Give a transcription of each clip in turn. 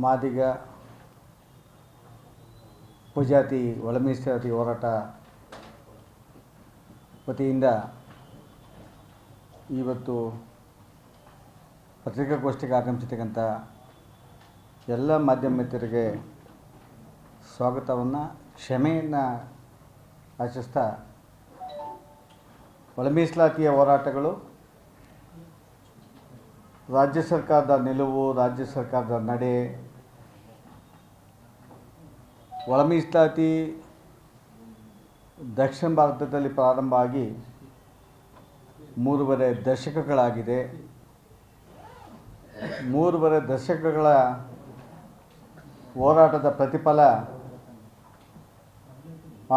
ಮಾದಿಗ ಉಪಜಾತಿ ಒಳ ಮೀಸಲಾತಿ ಹೋರಾಟ ವತಿಯಿಂದ ಇವತ್ತು ಪತ್ರಿಕಾಗೋಷ್ಠಿಗೆ ಆಗಮಿಸಿರ್ತಕ್ಕಂಥ ಎಲ್ಲ ಮಾಧ್ಯಮ ಮಿತ್ರರಿಗೆ ಸ್ವಾಗತವನ್ನು, ಕ್ಷಮೆಯನ್ನು ಆಶಿಸ್ತಾ ಒಳ ಮೀಸಲಾತಿಯ ಹೋರಾಟಗಳು ರಾಜ್ಯ ಸರ್ಕಾರದ ನಿಲುವು, ರಾಜ್ಯ ಸರ್ಕಾರದ ನಡೆ ಒಳ ಮೀಸಲಾತಿ ದಕ್ಷಿಣ ಭಾರತದಲ್ಲಿ ಪ್ರಾರಂಭ ಆಗಿ ಮೂರುವರೆ ದಶಕಗಳಾಗಿದೆ. ಮೂರುವರೆ ದಶಕಗಳ ಹೋರಾಟದ ಪ್ರತಿಫಲ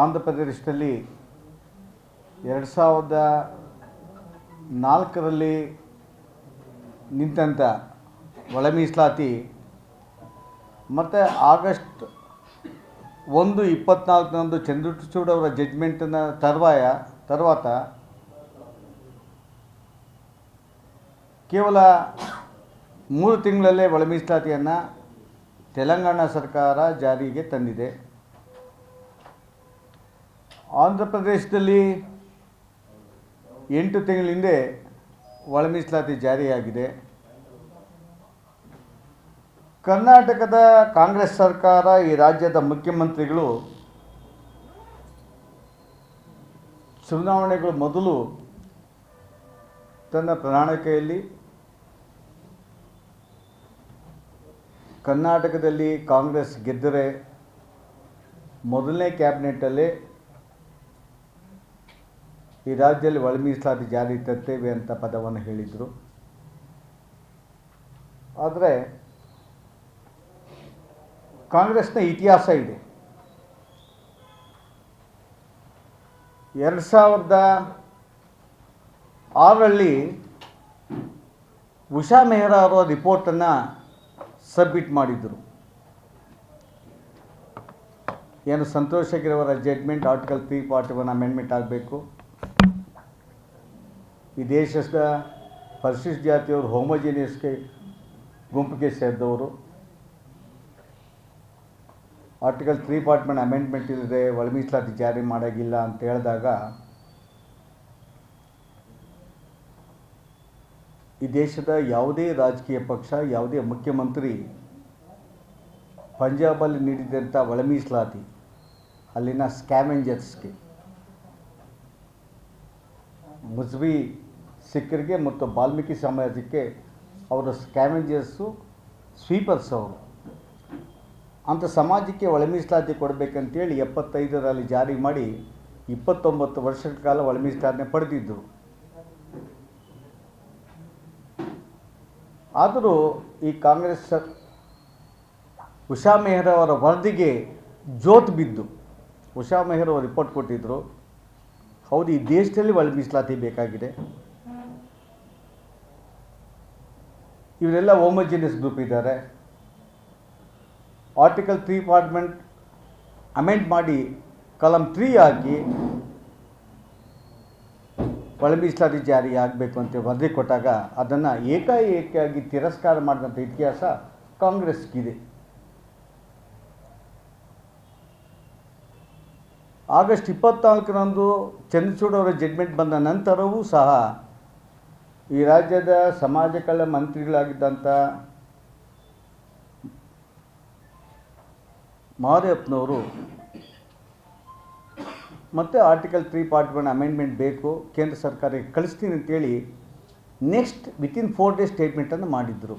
ಆಂಧ್ರ ಪ್ರದೇಶದಲ್ಲಿ ಎರಡು ಸಾವಿರದ ನಾಲ್ಕರಲ್ಲಿ ನಿಂತಂಥ ಒಳ ಮೀಸಲಾತಿ. ಮತ್ತು ಆಗಸ್ಟ್ ಒಂದು ಇಪ್ಪತ್ನಾಲ್ಕರಂದು ಚಂದ್ರಚೂಡ್ ಅವರ ಜಡ್ಜ್ಮೆಂಟನ್ನು ತರುವಾಯ ತರುవాత ಕೇವಲ ಮೂರು ತಿಂಗಳಲ್ಲೇ ಒಳ ಮೀಸಲಾತಿಯನ್ನು ತೆಲಂಗಾಣ ಸರ್ಕಾರ ಜಾರಿಗೆ ತಂದಿದೆ. ಆಂಧ್ರ ಪ್ರದೇಶದಲ್ಲಿ ಎಂಟು ತಿಂಗಳ ಹಿಂದೆ ಒಳ ಮೀಸಲಾತಿ ಜಾರಿಯಾಗಿದೆ. ಕರ್ನಾಟಕದ ಕಾಂಗ್ರೆಸ್ ಸರ್ಕಾರ ಈ ರಾಜ್ಯದ ಮುಖ್ಯಮಂತ್ರಿಗಳು ಚುನಾವಣೆಗಳು ಮೊದಲು ತನ್ನ ಪ್ರಣಾಳಿಕೆಯಲ್ಲಿ ಕರ್ನಾಟಕದಲ್ಲಿ ಕಾಂಗ್ರೆಸ್ ಗೆದ್ದರೆ ಮೊದಲನೇ ಕ್ಯಾಬಿನೆಟ್ಟಲ್ಲಿ ಈ ರಾಜ್ಯದಲ್ಲಿ ಒಳ ಮೀಸಲಾತಿ ಜಾರಿ ತರ್ತೇವೆ ಅಂತ ಪದವನ್ನು ಹೇಳಿದರು. ಆದರೆ ಕಾಂಗ್ರೆಸ್ನ ಇತಿಹಾಸ ಇದೆ. ಎರಡು ಸಾವಿರದ ಆರರಲ್ಲಿ ಉಷಾ ಮೆಹ್ರಾ ಅವರ ರಿಪೋರ್ಟನ್ನು ಸಬ್ಮಿಟ್ ಮಾಡಿದರು. ಏನು ಸಂತೋಷ್ ಅವರ judgment article three forty one amendment ಆಗಬೇಕು. ಈ ದೇಶದ ಪರಿಶಿಷ್ಟ ಜಾತಿಯವರು ಹೋಮೋಜಿನಿಯಸ್ಗೆ ಗುಂಪಿಗೆ ಸೇರಿದವರು. ಆರ್ಟಿಕಲ್ ತ್ರೀ ಪಾರ್ಟ್ಮೆಂಟ್ ಅಮೆಂಡ್ಮೆಂಟ್ ಇಲ್ಲದೆ ಒಳ ಮೀಸಲಾತಿ ಜಾರಿ ಮಾಡೋಂಗಿಲ್ಲ ಅಂತ ಹೇಳಿದಾಗ ಈ ದೇಶದ ಯಾವುದೇ ರಾಜಕೀಯ ಪಕ್ಷ, ಯಾವುದೇ ಮುಖ್ಯಮಂತ್ರಿ ಪಂಜಾಬಲ್ಲಿ ನೀಡಿದಂಥ ಒಳ ಮೀಸಲಾತಿ, ಅಲ್ಲಿನ ಸ್ಕ್ಯಾಮೆಂಜರ್ಸ್ಗೆ ಮುಸ್ಬಿ ಸಿಖ್ಖರಿಗೆ ಮತ್ತು ವಾಲ್ಮೀಕಿ ಸಮಾಜಕ್ಕೆ ಅವರ ಸ್ಕ್ಯಾವೆಂಜರ್ಸು ಸ್ವೀಪರ್ಸ್ ಅವರು. ಅಂಥ ಸಮಾಜಕ್ಕೆ ಒಳ ಮೀಸಲಾತಿ ಕೊಡಬೇಕಂತೇಳಿ ಎಪ್ಪತ್ತೈದರಲ್ಲಿ ಜಾರಿ ಮಾಡಿ ಇಪ್ಪತ್ತೊಂಬತ್ತು ವರ್ಷಗಳ ಕಾಲ ಒಳ ಪಡೆದಿದ್ದರು. ಆದರೂ ಈ ಕಾಂಗ್ರೆಸ್ ಉಷಾ ಮೆಹರ್ ಅವರ ವರದಿಗೆ ಜೋತ್ ಬಿದ್ದು, ಉಷಾ ಮೆಹರ್ ಅವರು ರಿಪೋರ್ಟ್ ಕೊಟ್ಟಿದ್ದರು ಹೌದು, ಈ ದೇಶದಲ್ಲಿ ಒಳ ಮೀಸಲಾತಿ ಬೇಕಾಗಿದೆ. ಇವರೆಲ್ಲ ಹೋಮೋಜಿನಿಯಸ್ ಗ್ರೂಪ್ ಇದ್ದಾರೆ. ಆರ್ಟಿಕಲ್ ತ್ರೀ ಪಾರ್ಟ್ಮೆಂಟ್ ಅಮೆಂಡ್ ಮಾಡಿ ಕಲಂ ತ್ರೀ ಆಗಿ ಒಳ ಜಾರಿ ಆಗಬೇಕು ಅಂತ ವರದಿ ಕೊಟ್ಟಾಗ ಅದನ್ನು ಏಕಾಏಕಿಯಾಗಿ ತಿರಸ್ಕಾರ ಮಾಡಿದಂಥ ಇತಿಹಾಸ ಕಾಂಗ್ರೆಸ್ಗಿದೆ ಆಗಸ್ಟ್ ಇಪ್ಪತ್ನಾಲ್ಕರಂದು ಚಂದ್ರಚೂಡ್ ಅವರ ಜಡ್ಮೆಂಟ್ ಬಂದ ನಂತರವೂ ಸಹ ಈ ರಾಜ್ಯದ ಸಮಾಜ ಕಲ್ಯಾಣ ಮಂತ್ರಿಗಳಾಗಿದ್ದಂಥ ಮಹದೇವಪ್ಪನವರು ಮತ್ತೆ article three part one amendment ಬೇಕು, ಕೇಂದ್ರ ಸರ್ಕಾರಕ್ಕೆ ಕಳಿಸ್ತೀನಿ ಅಂತೇಳಿ ನೆಕ್ಸ್ಟ್ ವಿತಿನ್ ಫೋರ್ ಡೇಸ್ ಸ್ಟೇಟ್ಮೆಂಟನ್ನು ಮಾಡಿದ್ದರು